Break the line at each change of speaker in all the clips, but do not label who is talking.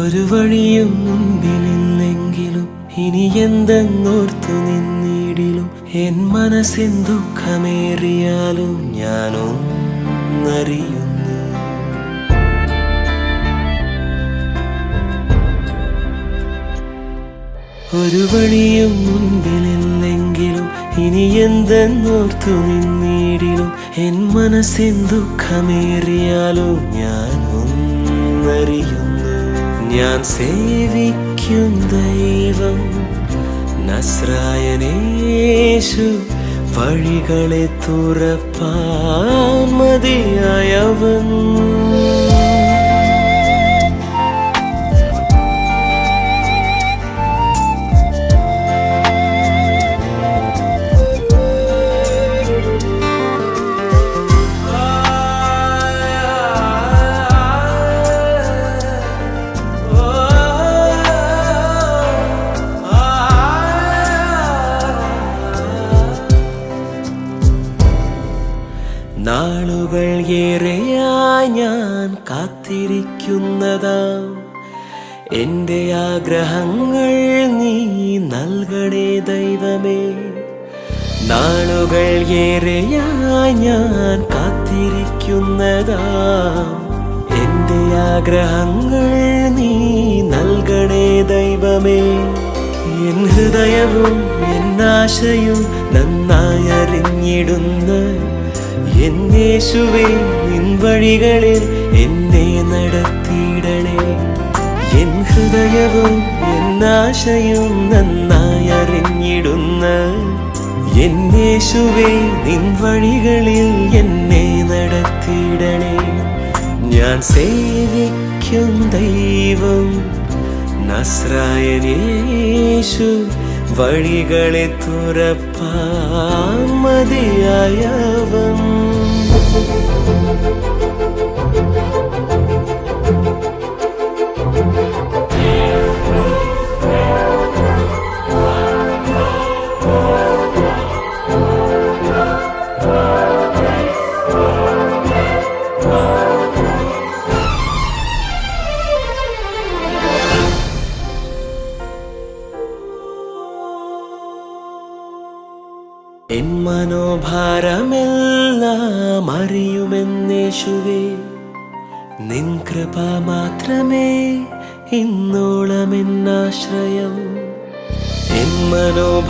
ഒരു വഴിയും മുൻപിലില്ലെങ്കിലും ഇനി എന്തെന്നോർത്തു നിന്നിടിലും എൻ മനസ്സിൻ ദുഃഖമേറിയാലും ഞാനൊന്നറിയുന്നു. ഒരു വഴിയും മുൻപിലില്ലെങ്കിലും ഇനി എന്തെന്നോർത്തു നിന്നിടിലും എൻ മനസ്സിൻ ദുഃഖമേറിയാലും ഞാൻ ഒന്നറിയുന്നു ഞാൻ സേവിക്കും ദൈവം. നസ്രായനേശു വഴികളെ തുറപ്പാൻ മതിയായവൻ നാളുകൾ ഏറെയായി ഞാൻ കാത്തിരിക്കുന്നതാം. എന്റെ ആഗ്രഹങ്ങൾ നീ നൽകണേ ദൈവമേ. നാളുകൾ ഏറെയായി ഞാൻ കാത്തിരിക്കുന്നതാം. എന്റെ ആഗ്രഹങ്ങൾ നീ നൽകണേ ദൈവമേ. എൻ ഹൃദയവും എന്നാശയും ആശയും നന്നായി അറിഞ്ഞിടുന്ന. നിൻ വഴികളിൽ എന്നെ നടത്തിയിടണേ. എൻ ഹൃദയവും എന്നാശയും നന്നായി അറിഞ്ഞിടുന്ന എന്നേശുവേ നിൻ വഴികളിൽ എന്നെ നടത്തിയിടണേ. ഞാൻ സേവിക്കും ദൈവം നസ്രായനേശു വഴികളെ തുറപ്പാൻ എൻ മനോഭാരമെല്ലാം അറിയുമെന്നേശുവേ. നിൻ കൃപ മാത്രമേ ഇന്നോളം എന്നാശ്രയം എൻ മനോഭാരമെല്ലാം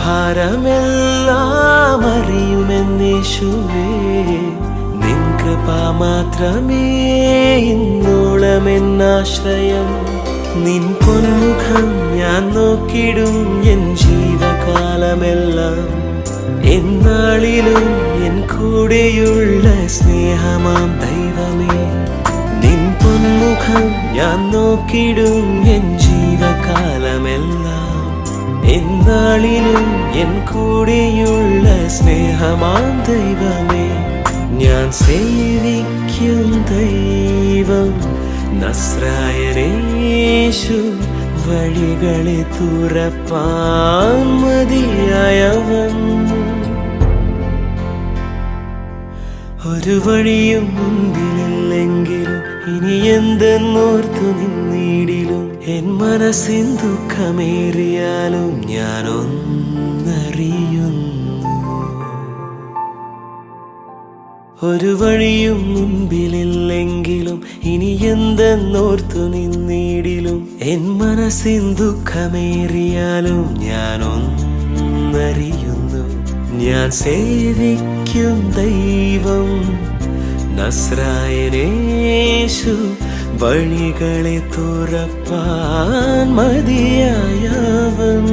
അറിയുമെന്നേശുവേ. നിൻ കൃപ മാത്രമേ ഇന്നോളം എന്നാശ്രയം നിൻ പൊന്മുഖം ഞാൻ നോക്കിടും എൻ ജീവകാലമെല്ലാം. എന്നാളിലും എൻ കൂടെയുള്ള സ്നേഹമാം ദൈവമേ. നിൻ പൊന്മുഖം ഞാൻ നോക്കിടും എൻ ജീവകാലമെല്ലാം. എന്നാളിലും എൻ കൂടെയുള്ള സ്നേഹമാം ദൈവമേ. ഞാൻ സേവിക്കും ദൈവം നസ്രായനേശു വഴികളെ തുറപ്പാൻ മതിയായവൻ. ഒരു വഴിയും മുമ്പിലില്ലെങ്കിലും ഇനി എന്തെന്നോർത്തു നിന്നിടിലും എൻ മനസ്സിൻ ദുഃഖമേറിയാലും ഞാനൊന്നറിയുന്നു. ഒരു വഴിയും മുമ്പിലില്ലെങ്കിലും ഇനി എന്തെന്നോർത്തു നിന്നിടിലും എൻ മനസ്സിൻ ദുഃഖമേറിയാലും ഞാനൊന്നറിയുന്നു. ഞാൻ സേവിക്കും ദൈവം. നസ്രായനേശു വഴികളെ തുറപ്പാൻ മതിയായവൻ.